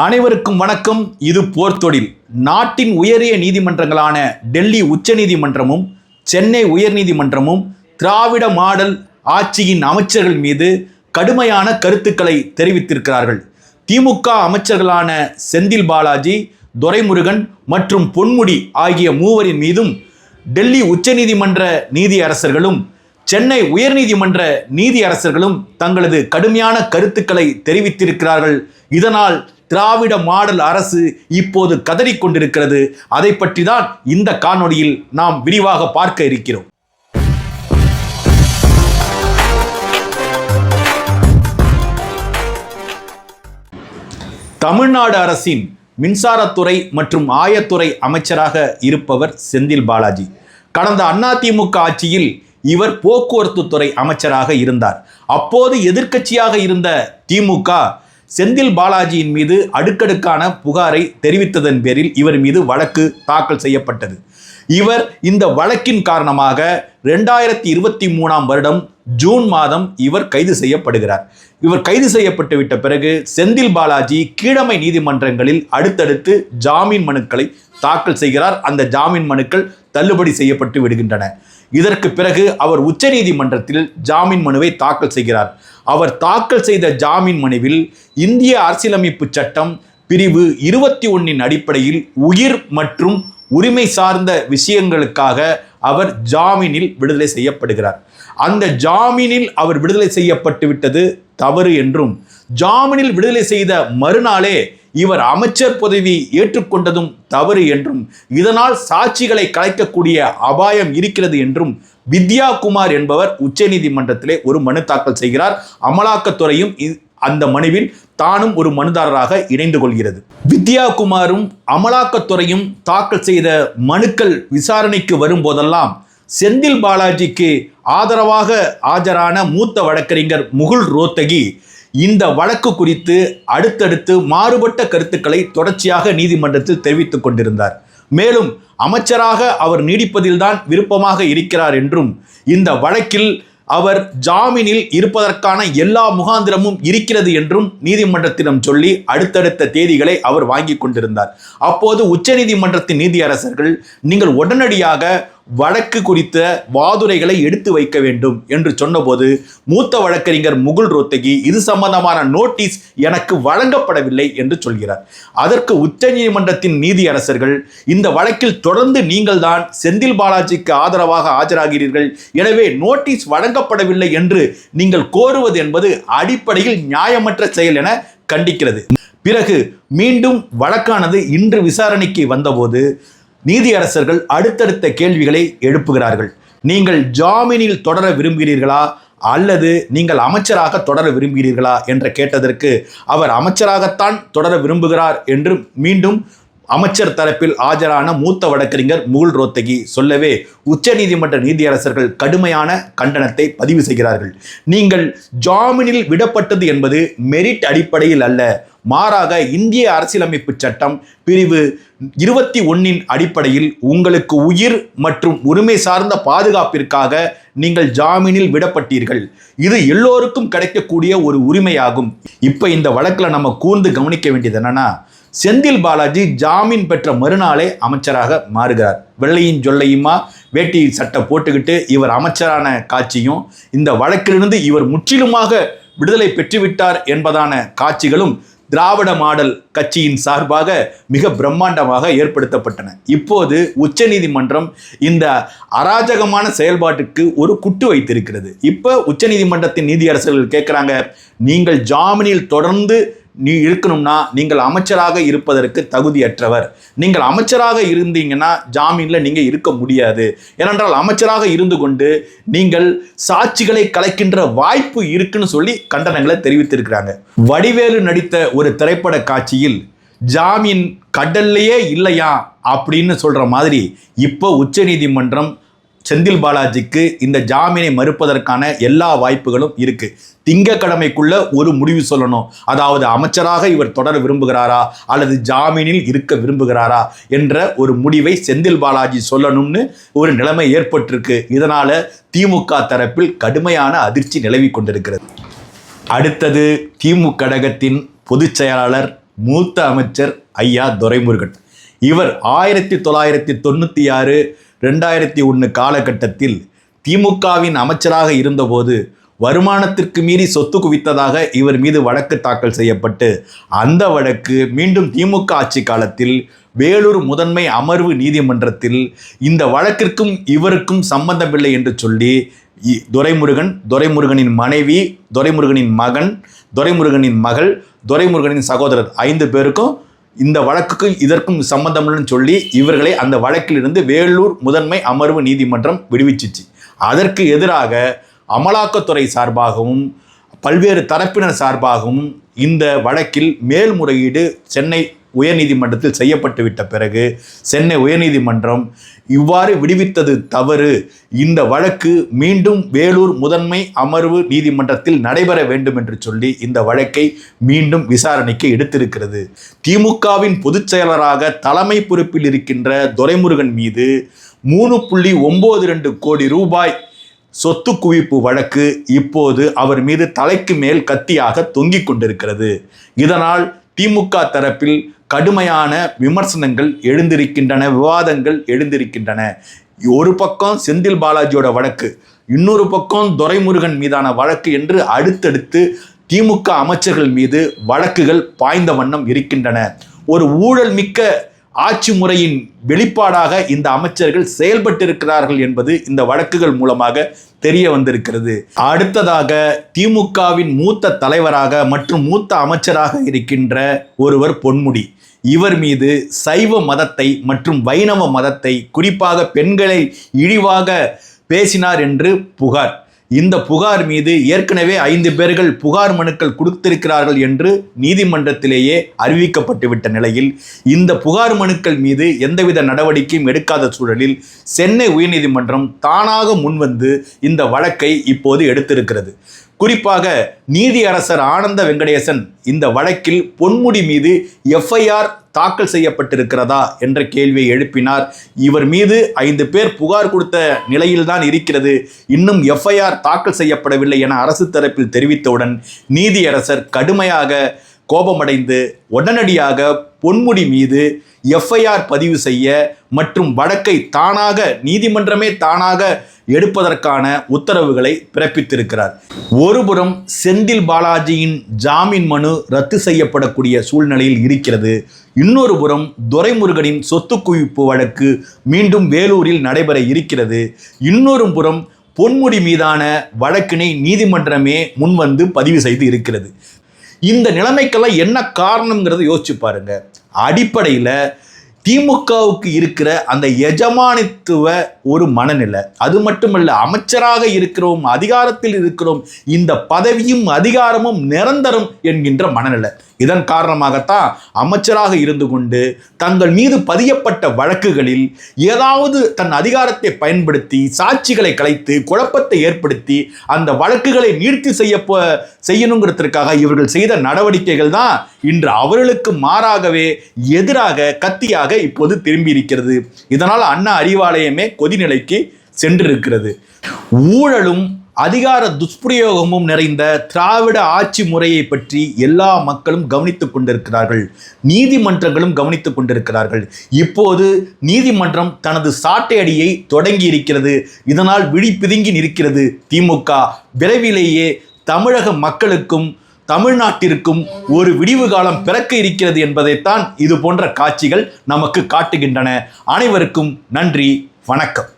அனைவருக்கும் வணக்கம். இது போர்த்தொழில் நாட்டின் உயரிய நீதிமன்றங்களான டெல்லி உச்சநீதிமன்றமும் சென்னை உயர்நீதிமன்றமும் திராவிட மாடல் ஆட்சியின் அமைச்சர்கள் மீது கடுமையான கருத்துக்களை தெரிவித்திருக்கிறார்கள். திமுக அமைச்சர்களான செந்தில் பாலாஜி துரைமுருகன் மற்றும் பொன்முடி ஆகிய மூவரின் மீதும் டெல்லி உச்சநீதிமன்ற நீதியரசர்களும் சென்னை உயர்நீதிமன்ற நீதியரசர்களும் தங்களது கடுமையான கருத்துக்களை தெரிவித்திருக்கிறார்கள். இதனால் திராவிட மாடல் அரசு இப்போது கதறிக்கொண்டிருக்கிறது. அதை பற்றி தான் இந்த காணொளியில் நாம் விரிவாக பார்க்க இருக்கிறோம். தமிழ்நாடு அரசின் மின்சாரத்துறை மற்றும் ஆயத்துறை அமைச்சராக இருப்பவர் செந்தில் பாலாஜி. கடந்த அதிமுக ஆட்சியில் இவர் போக்குவரத்து துறை அமைச்சராக இருந்தார். அப்போது எதிர்க்கட்சியாக இருந்த திமுக செந்தில் பாலாஜியின் மீது அடுக்கடுக்கான புகாரை தெரிவித்ததன் பேரில் இவர் மீது வழக்கு தாக்கல் செய்யப்பட்டது. இவர் இந்த வழக்கின் காரணமாக ரெண்டாயிரத்தி இருபத்தி மூணாம் வருடம் ஜூன் மாதம் இவர் கைது செய்யப்படுகிறார். இவர் கைது செய்யப்பட்டு விட்ட பிறகு செந்தில் பாலாஜி கீழமை நீதிமன்றங்களில் அடுத்தடுத்து ஜாமீன் மனுக்களை தாக்கல் செய்கிறார். அந்த ஜாமீன் மனுக்கள் தள்ளுபடி செய்யப்பட்டு விடுகின்றன. இதற்கு பிறகு அவர் உச்சநீதிமன்றத்தில் ஜாமீன் மனுவை தாக்கல் செய்கிறார். அவர் தாக்கல் செய்த ஜாமீன் மனுவில் இந்திய அரசியலமைப்பு சட்டம் பிரிவு இருபத்தி ஒன்றின் அடிப்படையில் உயிர் மற்றும் உரிமை சார்ந்த விஷயங்களுக்காக அவர் ஜாமீனில் விடுதலை செய்யப்படுகிறார். அந்த ஜாமீனில் அவர் விடுதலை செய்யப்பட்டு விட்டது தவறு என்றும் ஜாமீனில் விடுதலை செய்த மறுநாளே இவர் அமைச்சர் பதவி ஏற்றுக்கொண்டதும் தவறு என்றும் இதனால் சாட்சிகளை கலைக்கக்கூடிய அபாயம் இருக்கிறது என்றும் வித்யா குமார் என்பவர் உச்சநீதிமன்றத்திலே ஒரு மனு தாக்கல் செய்கிறார். அமலாக்கத்துறையும் அந்த மனுவில் தானும் ஒரு மனுதாரராக இணைந்து கொள்கிறது. வித்யா குமாரும் அமலாக்கத்துறையும் தாக்கல் செய்த மனுக்கள் விசாரணைக்கு வரும்போதெல்லாம் செந்தில் பாலாஜிக்கு ஆதரவாக ஆஜரான மூத்த வழக்கறிஞர் முகுல் ரோத்தகி இந்த வழக்கு குறித்து அடுத்தடுத்து மாறுபட்ட கருத்துக்களை தொடர்ச்சியாக நீதிமன்றத்தில் தெரிவித்துக் கொண்டிருந்தார். மேலும் அமைச்சராக அவர் நீடிப்பதில்தான் விருப்பமாக இருக்கிறார் என்றும் இந்த வழக்கில் அவர் ஜாமீனில் இருப்பதற்கான எல்லா முகாந்திரமும் இருக்கிறது என்றும் நீதிமன்றத்திடம் சொல்லி அடுத்தடுத்த தேதிகளை அவர் வாங்கி கொண்டிருந்தார். அப்போது உச்சநீதிமன்றத்தின் நீதியரசர்கள் நீங்கள் உடனடியாக வழக்கு குறித்த வாதுரைகளை எடுத்து வைக்க வேண்டும் என்று சொன்னபோது மூத்த வழக்கறிஞர் முகுல் ரோத்தகி இது சம்பந்தமான நோட்டீஸ் எனக்கு வழங்கப்படவில்லை என்று சொல்கிறார். அதற்கு உச்சநீதிமன்றத்தின் நீதியரசர்கள் இந்த வழக்கில் தொடர்ந்து நீங்கள் தான் செந்தில் பாலாஜிக்கு ஆதரவாக ஆஜராகிறீர்கள் எனவே நோட்டீஸ் வழங்கப்படவில்லை என்று நீங்கள் கோருவது என்பது அடிப்படையில் நியாயமற்ற செயல் என கண்டிக்கிறது. பிறகு மீண்டும் வழக்கானது இன்று விசாரணைக்கு வந்தபோது நீதியரசர்கள் அடுத்தடுத்த கேள்விகளை எழுப்புகிறார்கள். நீங்கள் ஜாமீனில் தொடர விரும்புகிறீர்களா? அல்லது நீங்கள் அமைச்சராக தொடர விரும்புகிறீர்களா? என்று கேட்டதற்கு அவர் அமைச்சராகத்தான் தொடர விரும்புகிறார் என்று மீண்டும் அமைச்சர் தரப்பில் ஆஜரான மூத்த வழக்கறிஞர் முகுல் ரோத்தகி சொல்லவே உச்சநீதிமன்ற நீதியரசர்கள் கடுமையான கண்டனத்தை பதிவு செய்கிறார்கள். நீங்கள் ஜாமீனில் விடப்பட்டது என்பது மெரிட் அடிப்படையில் அல்ல. மாறாக இந்திய அரசியலமைப்பு சட்டம் பிரிவு இருபத்தி ஒன்னின் அடிப்படையில் உங்களுக்கு உயிர் மற்றும் உரிமை சார்ந்த பாதுகாப்பிற்காக நீங்கள் ஜாமீனில் விடப்பட்டீர்கள். இது எல்லோருக்கும் கிடைக்கக்கூடிய ஒரு உரிமையாகும். இப்போ இந்த வழக்கில் நம்ம கூர்ந்து கவனிக்க வேண்டியது என்னன்னா செந்தில் பாலாஜி ஜாமீன் பெற்ற மறுநாளே அமைச்சராக மாறுகிறார். வெள்ளையும் சொல்லையுமா வேட்டி சட்டை போட்டுக்கிட்டு இவர் அமைச்சரான காட்சியும் இந்த வழக்கிலிருந்து இவர் முற்றிலுமாக விடுதலை பெற்றுவிட்டார் என்பதான காட்சிகளும் திராவிட மாடல் கட்சியின் சார்பாக மிக பிரம்மாண்டமாக ஏற்படுத்தப்பட்டன. இப்போது உச்சநீதிமன்றம் இந்த அராஜகமான செயல்பாட்டுக்கு ஒரு குட்டு வைத்திருக்கிறது. இப்போ உச்சநீதிமன்றத்தின் நீதியரசர்கள் கேட்குறாங்க நீங்கள் ஜாமீனில் தொடர்ந்து நீ இருக்கணும்னா நீங்கள் அமைச்சராக இருப்பதற்கு தகுதியற்றவர். நீங்கள் அமைச்சராக இருந்தீங்கன்னா ஜாமீனில் நீங்கள் இருக்க முடியாது. ஏனென்றால் அமைச்சராக இருந்து கொண்டு நீங்கள் சாட்சிகளை கலைக்கின்ற வாய்ப்பு இருக்குன்னு சொல்லி கண்டனங்களை தெரிவித்திருக்கிறாங்க. வடிவேலு நடித்த ஒரு திரைப்பட காட்சியில் ஜாமீன் கடல்லையே இல்லையா அப்படின்னு சொல்கிற மாதிரி இப்போ உச்சநீதிமன்றம் செந்தில் பாலாஜிக்கு இந்த ஜாமீனை மறுப்பதற்கான எல்லா வாய்ப்புகளும் இருக்கு. திங்கக்கிழமைக்குள்ள ஒரு முடிவு சொல்லணும். அதாவது அமைச்சராக இவர் தொடர விரும்புகிறாரா? அல்லது ஜாமீனில் இருக்க விரும்புகிறாரா? என்ற ஒரு முடிவை செந்தில் பாலாஜி சொல்லணும்னு ஒரு நிலைமை ஏற்பட்டிருக்கு. இதனால திமுக தரப்பில் கடுமையான அதிர்ச்சி நிலவி கொண்டிருக்கிறது. அடுத்தது திமுக கழகத்தின் பொதுச் செயலாளர் மூத்த அமைச்சர் ஐயா துரைமுருகன். இவர் ஆயிரத்தி தொள்ளாயிரத்தி தொண்ணூற்றி ஆறு ரெண்டாயிரத்தி ஒன்று காலகட்டத்தில் திமுகவின் அமைச்சராக இருந்தபோது வருமானத்திற்கு மீறி சொத்து குவித்ததாக இவர் மீது வழக்கு தாக்கல் செய்யப்பட்டு அந்த வழக்கு மீண்டும் திமுக ஆட்சி காலத்தில் வேலூர் முதன்மை அமர்வு நீதிமன்றத்தில் இந்த வழக்கிற்கும் இவருக்கும் சம்பந்தமில்லை என்று சொல்லி இ- துரைமுருகன் துரைமுருகனின் மனைவி துரைமுருகனின் மகன் துரைமுருகனின் மகள் துரைமுருகனின் சகோதரர் ஐந்து பேருக்கும் இந்த வழக்குக்கு இதற்கும் சம்பந்தம்னு சொல்லி இவர்களை அந்த வழக்கிலிருந்து வேலூர் முதன்மை அமர்வு நீதிமன்றம் விடுவிச்சிச்சு. அதற்கு எதிராக அமலாக்கத்துறை சார்பாகவும் பல்வேறு தரப்பினர் சார்பாகவும் இந்த வழக்கில் மேல்முறையீடு சென்னை உயர்நீதிமன்றத்தில் செய்யப்பட்டு விட்ட பிறகு சென்னை உயர்நீதிமன்றம் இவ்வாறு விடுவித்தது தவறு. இந்த வழக்கு மீண்டும் வேலூர் முதன்மை அமர்வு நீதிமன்றத்தில் நடைபெற வேண்டும் என்று சொல்லி இந்த வழக்கை மீண்டும் விசாரணைக்கு எடுத்திருக்கிறது. திமுகவின் பொதுச் செயலராக தலைமை பொறுப்பில் இருக்கின்ற துரைமுருகன் மீது மூணு புள்ளி ஒம்பது ரெண்டு கோடி ரூபாய் சொத்து குவிப்பு வழக்கு இப்போது அவர் மீது தலைக்கு மேல் கத்தியாக தொங்கிக் கொண்டிருக்கிறது. இதனால் திமுக தரப்பில் கடுமையான விமர்சனங்கள் எழுந்திருக்கின்றன விவாதங்கள் எழுந்திருக்கின்றன. ஒரு பக்கம் செந்தில் பாலாஜியோட வழக்கு இன்னொரு பக்கம் துரைமுருகன் மீதான வழக்கு என்று அடுத்தடுத்து திமுக அமைச்சர்கள் மீது வழக்குகள் பாய்ந்த வண்ணம் இருக்கின்றன. ஒரு ஊழல் மிக்க ஆட்சி முறையின் வெளிப்பாடாக இந்த அமைச்சர்கள் செயல்பட்டிருக்கிறார்கள் என்பது இந்த வழக்குகள் மூலமாக தெரிய வந்திருக்கிறது. அடுத்ததாக திமுகவின் மூத்த தலைவராக மற்றும் மூத்த அமைச்சராக இருக்கின்ற ஒருவர் பொன்முடி. இவர் மீது சைவ மதத்தை மற்றும் வைணவ மதத்தை குறிப்பாக பெண்களை இழிவாக பேசினார் என்று புகார். இந்த புகார் மீது ஏற்கனவே ஐந்து பேர்கள் புகார் மனுக்கள் கொடுத்திருக்கிறார்கள் என்று நீதிமன்றத்திலேயே அறிவிக்கப்பட்டுவிட்ட நிலையில் இந்த புகார் மனுக்கள் மீது எந்தவித நடவடிக்கையும் எடுக்காத சூழலில் சென்னை உயர்நீதிமன்றம் தானாக முன்வந்து இந்த வழக்கை இப்போது எடுத்திருக்கிறது. குறிப்பாக நீதியரசர் ஆனந்த வெங்கடேசன் இந்த வழக்கில் பொன்முடி மீது எஃப்ஐஆர் தாக்கல் செய்யப்பட்டிருக்கிறதா என்ற கேள்வியை எழுப்பினார். இவர் மீது ஐந்து பேர் புகார் கொடுத்த நிலையில்தான் இருக்கிறது. இன்னும் எஃப்ஐஆர் தாக்கல் செய்யப்படவில்லை என அரசு தரப்பில் தெரிவித்தவுடன் நீதியரசர் கடுமையாக கோபமடைந்து உடனடியாக பொன்முடி மீது எஃப்ஐஆர் பதிவு செய்ய மற்றும் வழக்கை தானாக நீதிமன்றமே தானாக எடுப்பதற்கான உத்தரவுகளை பிறப்பித்திருக்கிறார். ஒருபுறம் செந்தில் பாலாஜியின் ஜாமீன் மனு ரத்து செய்யப்படக்கூடிய சூழ்நிலையில் இருக்கிறது. இன்னொரு புறம் துரைமுருகனின் சொத்து குவிப்பு வழக்கு மீண்டும் வேலூரில் நடைபெற இருக்கிறது. இன்னொரு புறம் பொன்முடி மீதான வழக்கினை நீதிமன்றமே முன்வந்து பதிவு செய்து இருக்கிறது. இந்த நிலைமைக்கெல்லாம் என்ன காரணம்ங்கிறத யோசிச்சு பாருங்கள் அடிப்படையில் திமுகவுக்கு இருக்கிற அந்த எஜமானித்துவ ஒரு மனநிலை. அது மட்டுமல்ல அமைச்சராக இருக்கிறோம் அதிகாரத்தில் இருக்கிறோம் இந்த பதவியும் அதிகாரமும் நிரந்தரம் என்கின்ற மனநிலை. இதன் காரணமாகத்தான் அமைச்சராக இருந்து கொண்டு தங்கள் மீது பதியப்பட்ட வழக்குகளில் ஏதாவது தன் அதிகாரத்தை பயன்படுத்தி சாட்சிகளை கலைத்து குழப்பத்தை ஏற்படுத்தி அந்த வழக்குகளை நீர்த்தி செய்ய செய்யணுங்கிறதுக்காக இவர்கள் செய்த நடவடிக்கைகள் தான் இன்று அவர்களுக்கு மாறாகவே எதிராக கத்தியாக இப்போது திரும்பி இருக்கிறது இதனால் அண்ணா அறிவாலயமே கொதிநிலைக்கு சென்றிருக்கிறது. ஊழலும் அதிகார துஷ்பிரயோகமும் நிறைந்த திராவிட ஆட்சி முறையை பற்றி எல்லா மக்களும் கவனித்துக் கொண்டிருக்கிறார்கள். நீதிமன்றங்களும் கவனித்துக் கொண்டிருக்கிறார்கள். இப்போது நீதிமன்றம் தனது சாட்டையடியை தொடங்கி இருக்கிறது இதனால் விழிப்பிதுங்கி நிற்கிறது திமுக. விரைவிலேயே தமிழக மக்களுக்கும் தமிழ்நாட்டிற்கும் ஒரு விடிவு காலம் பிறக்க இருக்கிறது என்பதைத்தான் இது போன்ற காட்சிகள் நமக்கு காட்டுகின்றன. அனைவருக்கும் நன்றி வணக்கம்.